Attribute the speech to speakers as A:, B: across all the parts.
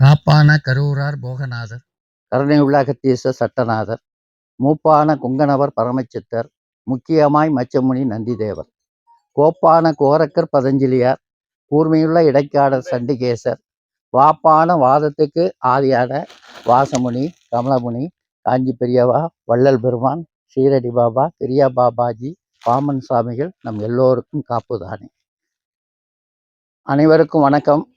A: காப்பான கரூரார் போகநாதர்.
B: கருணை அகத்தீச சட்டநாதர். மூப்பான குங்கணவர் பரமச்சித்தர். முக்கியமாய் மச்சமுனி நந்திதேவர். கோப்பான கோரக்கர் பதஞ்சலியார். கூர்மையுள்ள இடைக்காடர் சண்டிகேசர். வாப்பான வாதத்துக்கு ஆதியான வாசமுனி கமலமுனி காஞ்சி பெரியவா வள்ளல் பெருமான் ஸ்ரீரடி பாபா பெரியா பாபாஜி பாமன் சுவாமிகள் நம் எல்லோருக்கும் காப்புதானே. அனைவருக்கும் வணக்கம்.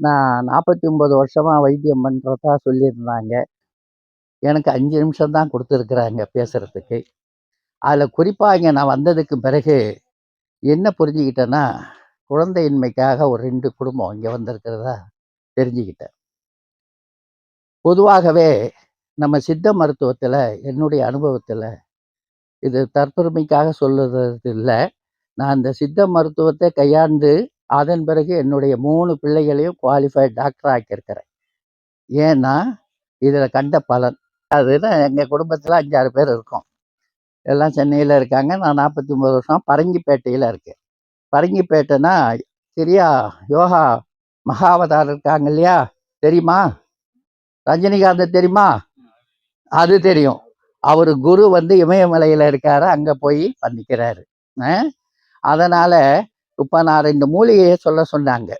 B: நான் நாற்பத்தி ஒன்பது வருஷமாக வைத்தியம் பண்ணுறதா சொல்லியிருந்தாங்க. எனக்கு அஞ்சு நிமிஷம் தான் கொடுத்துருக்குறாங்க பேசுகிறதுக்கு அதில் குறிப்பாக இங்கே நான் வந்ததுக்கு பிறகு என்ன புரிஞ்சுக்கிட்டேன்னா குழந்தையின்மைக்காக ஒரு ரெண்டு குடும்பம் இங்கே வந்திருக்கிறதா தெரிஞ்சுக்கிட்டேன். பொதுவாகவே நம்ம சித்த மருத்துவத்தில் என்னுடைய அனுபவத்தில் இது தற்பெருமைக்காக சொல்லுறது இல்லை நான் இந்த சித்த மருத்துவத்தை கையாண்டு அதன் பிறகு என்னுடைய மூணு பிள்ளைகளையும் குவாலிஃபைட் டாக்டர் ஆக்கியிருக்கிறேன். ஏன்னா இதில் கண்ட பலன். அதுதான் எங்கள் குடும்பத்தில் அஞ்சாறு பேர் இருக்கோம். எல்லாம் சென்னையில் இருக்காங்க. நான் நாற்பத்தி ஒம்பது வருஷம் பரங்கிப்பேட்டையில் இருக்கேன். பரங்கிப்பேட்டைனா சரியா யோகா மகாவதார் இருக்காங்க இல்லையா? தெரியுமா? ரஜினிகாந்த் தெரியுமா? அது தெரியும். அவர் குரு வந்து இமயமலையில் இருக்காரு. அங்கே போய் பண்ணிக்கிறாரு அதனால் இப்போ நான் ரெண்டு மூலிகையை சொல்ல சொன்னாங்க.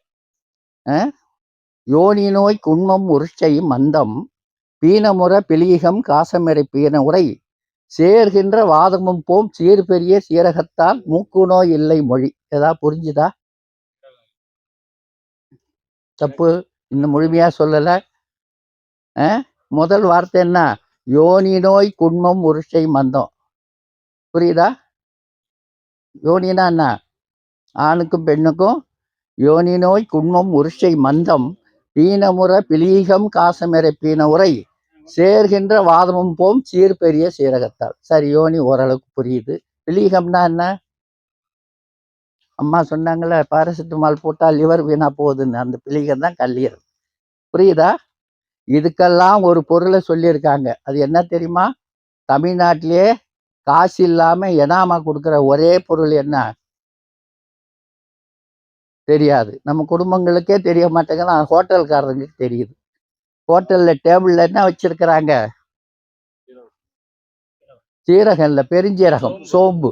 B: யோனி நோய் குண்மம் உருச்சை மந்தம் பீனமுற பிலீகம் காசமிரை பீன உரை. சேர்கின்ற வாதமும் போம் சீர்பெரிய சீரகத்தால் மூக்கு நோய் இல்லை மொழி. ஏதாவது புரிஞ்சுதா? தப்பு. இன்னும் முழுமையா சொல்லல. முதல் வார்த்தை என்ன? யோனி நோய் குண்மம் உருச்சை மந்தம். புரியுதா? யோனினா என்ன? ஆணுக்கும் பெண்ணுக்கும் யோனி நோய் குண்மம் உருஷை மந்தம் பீனமுற பிலீகம் காசமிரை பீன உரை சேர்கின்ற வாதமும் போம் சீர் பெரிய சீரகத்தால். சரி யோனி ஓரளவுக்கு புரியுது. பிலீகம்னா என்ன? அம்மா சொன்னாங்கல்ல பாராசிட்டமால் போட்டால் லிவர் வீணா போகுதுன்னு. அந்த பிலீகம் தான் கல்லீரல். புரியுதா? இதுக்கெல்லாம் ஒரு பொருளை சொல்லியிருக்காங்க. அது என்ன தெரியுமா? தமிழ்நாட்டிலேயே காசு இல்லாமல் எனாமா கொடுக்குற ஒரே பொருள் என்ன? தெரியாது. நம்ம குடும்பங்களுக்கே தெரிய மாட்டேங்குது. ஆனால் ஹோட்டல்காரங்களுக்கு தெரியுது. ஹோட்டல்ல டேபிள்ல என்ன வச்சிருக்கிறாங்க? சீரகம் இல்ல பெருஞ்சீரகம் சோம்பு.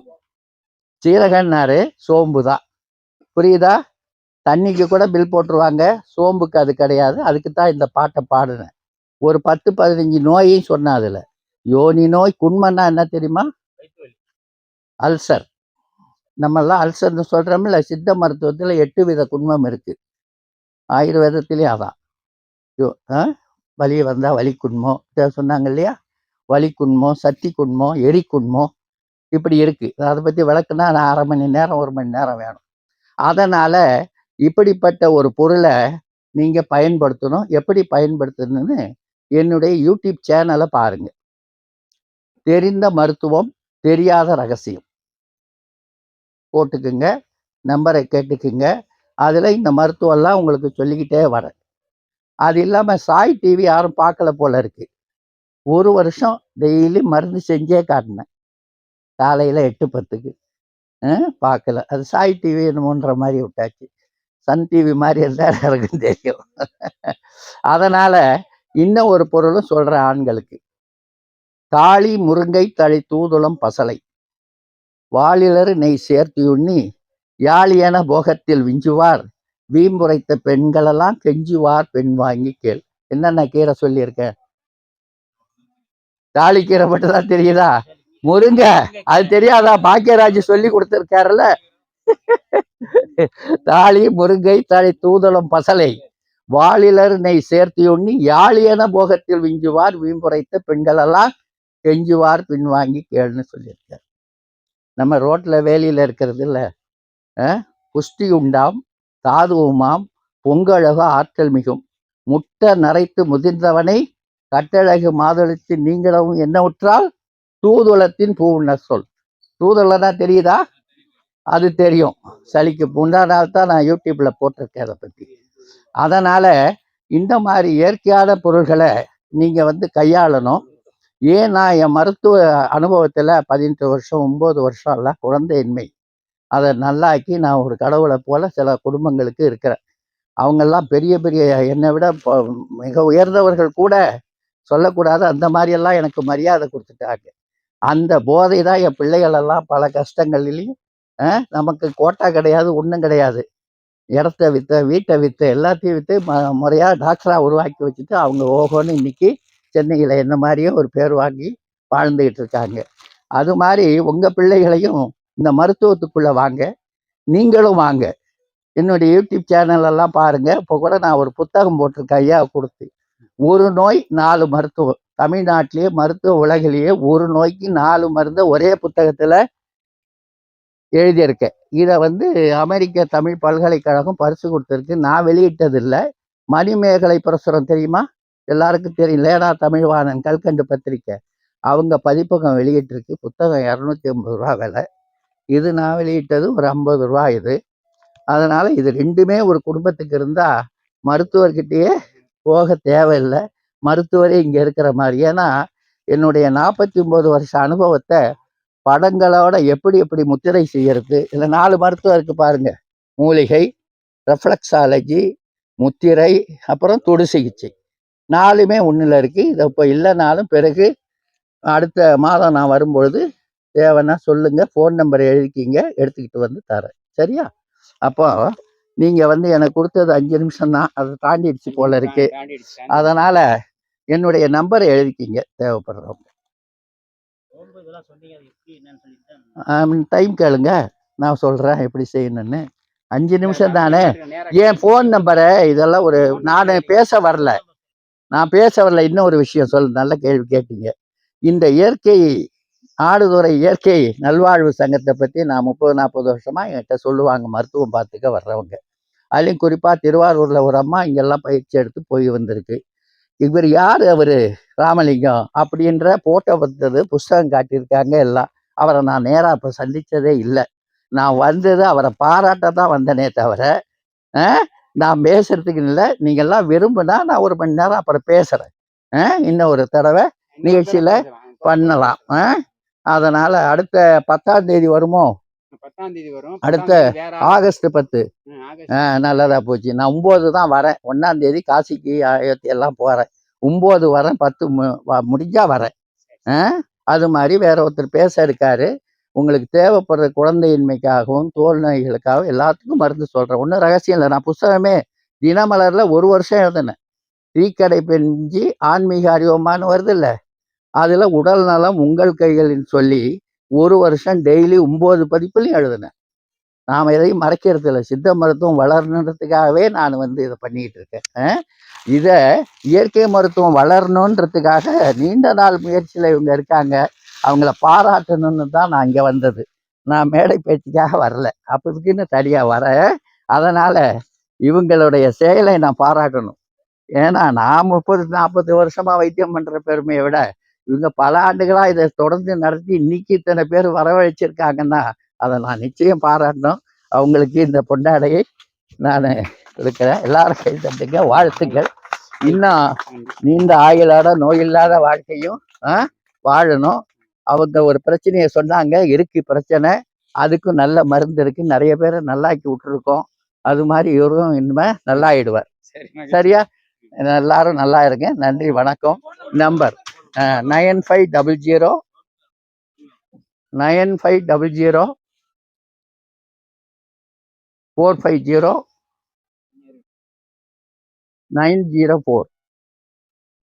B: சீரகம்னாரு சோம்பு தான். புரியுதா? தண்ணிக்கு கூட பில் போட்டுருவாங்க. சோம்புக்கு அது கிடையாது. அதுக்கு தான் இந்த பாட்டை பாடினேன். ஒரு பத்து பதினஞ்சு நோயையும் சொன்னேன் அதுல. யோனி நோய் குண்மன்னா என்ன தெரியுமா? அல்சர். நம்மெல்லாம் அல்சர்னு சொல்றோம்ல சித்த மருத்துவத்தில் எட்டு வித குண்மம் இருக்குது ஆயுர்வேதத்துலேயும் அதான். யோ ஆ? வலி வந்தால் வலி குண்மம் சொன்னாங்க இல்லையா? வலி குண்மம் சக்தி குண்மம் எரி குண்மம் இப்படி இருக்குது அதை பற்றி விளக்குனா நான் அரை மணி நேரம் ஒரு மணி நேரம் வேணும். அதனால் இப்படிப்பட்ட ஒரு பொருளை நீங்கள் பயன்படுத்தணும். எப்படி பயன்படுத்தணும்னு என்னுடைய யூடியூப் சேனலை பாருங்கள் தெரிந்த மருத்துவம் தெரியாத ரகசியம். போட்டுக்குங்க நம்பரை கேட்டுக்குங்க. அதில் இந்த மருத்துவம்லாம் உங்களுக்கு சொல்லிக்கிட்டே வரேன். அது இல்லாமல் சாய் டிவி யாரும் பார்க்கல போல இருக்குது ஒரு வருஷம் டெய்லி மருந்து செஞ்சே காட்டினேன். காலையில் எட்டு பத்துக்கு. பார்க்கல. அது சாய் டிவி என்னமோன்ற மாதிரி விட்டாச்சு. சன் டிவி மாதிரி இருந்தால் எல்லாருக்கும் தெரியும். அதனால் இன்னும் ஒரு பொருளும் சொல்கிறேன் ஆண்களுக்கு. தாளி முருங்கை தழை தூதுளம் பசலை. வாளிலர் நெய் சேர்த்து உண்ணி யாழியன போகத்தில் விஞ்சுவார் வீம்புரைத்த பெண்களெல்லாம் கெஞ்சுவார் பெண் வாங்கி கேள். என்னென்ன கீரை சொல்லியிருக்கேன் தாளிக்கீரை மட்டும் தான் தெரியுதா? முருங்க. அது தெரியாதா? பாக்கியராஜ் சொல்லி கொடுத்துருக்காருல்ல. தாலி முருங்கை தாலி தூதளம் பசலை. வாளிலர் நெய் சேர்த்து உண்ணி யாழியன போகத்தில் விஞ்சுவார் வீம்புரைத்த பெண்களெல்லாம் கெஞ்சுவார் பின்வாங்கி கேள்னு சொல்லியிருக்காரு. நம்ம ரோட்டில் வேலியில் இருக்கிறது இல்லை. புஷ்டி உண்டாம் தாதுவுமாம் பொங்கழகு ஆற்றல் மிகும். முட்டை நரைத்து முதிர்ந்தவனை கட்டழகு மாதளித்து நீங்களவும் என்ன உற்றால்? தூதுளத்தின் பூவுன்ன சொல். தூதுளனா தெரியுதா? அது தெரியும். சளிக்கு முந்தா நாள் தான் நான் யூடியூப்பில் போட்டிருக்கேன் அதை பற்றி அதனால் இந்த மாதிரி இயற்கையான பொருள்களை நீங்கள் வந்து கையாளணும். ஏன் நான் என் மருத்துவ அனுபவத்தில் பதினெட்டு வருஷம் ஒம்பது வருஷம் எல்லாம் குழந்தையின்மை. அதை நல்லாக்கி நான் ஒரு கடவுளை போல சில குடும்பங்களுக்கு இருக்கிறேன். அவங்கெல்லாம் பெரிய பெரிய என்னை விட மிக உயர்ந்தவர்கள் கூட சொல்லக்கூடாது. அந்த மாதிரியெல்லாம் எனக்கு மரியாதை கொடுத்துட்டாங்க. அந்த போதை தான் என் பிள்ளைகளெல்லாம் பல கஷ்டங்கள்லையும் நமக்கு கோட்டா கிடையாது ஒன்றும் கிடையாது. இடத்த வித்த வீட்டை வித்த எல்லாத்தையும் விற்று ம முறையாக டாக்டராக உருவாக்கி வச்சுட்டு அவங்க ஓஹோன்னு இன்னைக்கு சென்னையில் என்ன மாதிரியே ஒரு பேர் வாங்கி வாழ்ந்துக்கிட்டு இருக்காங்க. அது மாதிரி உங்கள் பிள்ளைகளையும் இந்த மருத்துவத்துக்குள்ளே வாங்க நீங்களும் வாங்க. என்னுடைய யூடியூப் சேனலெல்லாம் பாருங்கள் இப்போ கூட நான் ஒரு புத்தகம் போட்டிருக்கேன் ஐயா கொடுத்து. ஒரு நோய் நாலு மருத்துவம் தமிழ்நாட்டிலேயே மருத்துவ உலகிலேயே ஒரு நோய்க்கு நாலு மருந்தை ஒரே புத்தகத்தில் எழுதியிருக்கேன். இதை வந்து அமெரிக்க தமிழ் பல்கலைக்கழகம் பரிசு கொடுத்துருக்கு. நான் வெளியிட்டதில்லை. மணிமேகலை பிரசுரம் தெரியுமா? எல்லாருக்கும் தெரியும். லேடா தமிழ்வாணன் கல்கண்டு பத்திரிக்கை. அவங்க பதிப்பகம் வெளியிட்டிருக்கு. புத்தகம் இரநூத்தி ஐம்பது ரூபா விலை. இது நான் வெளியிட்டது ஒரு ஐம்பது ரூபா இது. அதனால் இது ரெண்டுமே ஒரு குடும்பத்துக்கு இருந்தால் மருத்துவர்கிட்டயே போக தேவையில்லை. மருத்துவரே இங்கே இருக்கிற மாதிரி. ஏன்னா என்னுடைய நாற்பத்தி ஒம்பது வருஷ அனுபவத்தை படங்களோட எப்படி எப்படி முத்திரை செய்யறது இல்லை நாலு மருத்துவம் இருக்கு பாருங்க. மூலிகை ரெஃப்ளக்ஸாலஜி முத்திரை அப்புறம் தொடு சிகிச்சை. நாலுமே ஒன்றில் இருக்கு. இது இப்போ இல்லைனாலும் பிறகு அடுத்த மாதம் நான் வரும்பொழுது தேவைன்னா சொல்லுங்க ஃபோன் நம்பர் எழுதிக்கிங்க எடுத்துக்கிட்டு வந்து தரேன். சரியா? அப்போ நீங்க வந்து எனக்கு கொடுத்தது அஞ்சு நிமிஷம் தான். அதை தாண்டிடுச்சு போல இருக்கு. அதனால என்னுடைய நம்பரை எழுதிக்கிங்க தேவைப்படுறவங்க. டைம் கேளுங்க. நான் சொல்றேன் எப்படி செய்யணும்னு. அஞ்சு நிமிஷம் தானே? என் ஃபோன் நம்பரை இதெல்லாம் ஒரு நான் பேச வரல. நான் பேச வரல இன்னும் ஒரு விஷயம் சொல் நல்ல கேள்வி கேட்டீங்க. இந்த இயற்கை ஆடுதுறை இயற்கை நல்வாழ்வு சங்கத்தை பற்றி நான் முப்பது நாற்பது வருஷமாக என்கிட்ட சொல்லுவாங்க மருத்துவம் பார்த்துக்க வர்றவங்க. அதுலேயும் குறிப்பாக திருவாரூரில் ஒரு அம்மா இங்கெல்லாம் பயிற்சி எடுத்து போய் வந்திருக்கு. இவர் யார் அவர்? ராமலிங்கம் அப்படின்ற போட்டோ வந்தது புஸ்தகம் காட்டியிருக்காங்க எல்லாம். அவரை நான் நேராக இப்போ சந்தித்ததே இல்லை. நான் வந்தது அவரை பாராட்ட தான் வந்தனே தவிர ஆ, நான் பேசுறதுக்கு இல்லை. நீங்கள்லாம் விரும்புனா நான் ஒரு மணி நேரம் அப்புறம் பேசுகிறேன் இன்னும் ஒரு தடவை நிகழ்ச்சியில பண்ணலாம். ஆ? அதனால அடுத்த பத்தாம் தேதி வருமோ?
C: பத்தாம் தேதி வரும்.
B: அடுத்த ஆகஸ்ட் பத்து. நல்லதா போச்சு. நான் ஒம்பது தான் வரேன். ஒன்றாம் தேதி காசிக்கு ஆயிரத்தி எல்லாம் போகிறேன் ஒம்பது வரேன் பத்து முடிஞ்சா வரேன். ஆ? அது மாதிரி வேற ஒருத்தர் பேச இருக்காரு. உங்களுக்கு தேவைப்படுற குழந்தையின்மைக்காகவும் தோல் நோய்களுக்காகவும் எல்லாத்துக்கும் மருந்து சொல்கிறேன் ஒன்றும் ரகசியம் இல்லை. நான் புஸ்தகமே தினமலரில் ஒரு வருஷம் எழுதினேன். தீக்கடை பெஞ்சி ஆன்மீக அறிவமானு வருது இல்லை. அதில் உடல் நலம் உங்கள் கைகளின்னு சொல்லி ஒரு வருஷம் டெய்லி ஒம்பது பதிப்புலையும் எழுதினேன். நாம் எதையும் மறைக்கிறது இல்லை. சித்த மருத்துவம் வளரணுன்றதுக்காகவே நான் வந்து இதை பண்ணிக்கிட்டு இருக்கேன். இதை இயற்கை மருத்துவம் வளரணுன்றதுக்காக நீண்ட நாள் முயற்சியில் இவங்க இருக்காங்க. அவங்கள பாராட்டணும்னு தான் நான் இங்கே வந்தது. நான் மேடை பேச்சுக்காக வரல. அப்போதுக்குன்னு தனியாக வர? அதனால் இவங்களுடைய செயலை நான் பாராட்டணும். ஏன்னா நான் முப்பது நாற்பது வருஷமாக வைத்தியம் பண்ணுற பெருமையை விட இவங்க பல ஆண்டுகளாக இதை தொடர்ந்து நடத்தி இன்னைக்கு இத்தனை பேர் வரவழைச்சிருக்காங்கன்னா அதை நான் நிச்சயம் பாராட்டணும். அவங்களுக்கு இந்த பொண்டாடையை நான் கொடுக்குறேன். எல்லாரும் கை தட்டுங்க. வாழ்த்துக்கள். இன்னும் நீண்ட ஆயுளோட நோயில்லாத வாழ்க்கையும் வாழணும். அவங்க ஒரு பிரச்சனையை சொன்னாங்க இருக்கு பிரச்சனை அதுக்கும் நல்ல மருந்து இருக்கு நிறைய பேரை நல்லாக்கி விட்டுருக்கோம். அது மாதிரி இவரும் இனிமே நல்லாயிடுவார். சரியா? எல்லாரும் நல்லா இருங்க. நன்றி வணக்கம். Number nine five double zero nine five double zero four five zero nine zero four.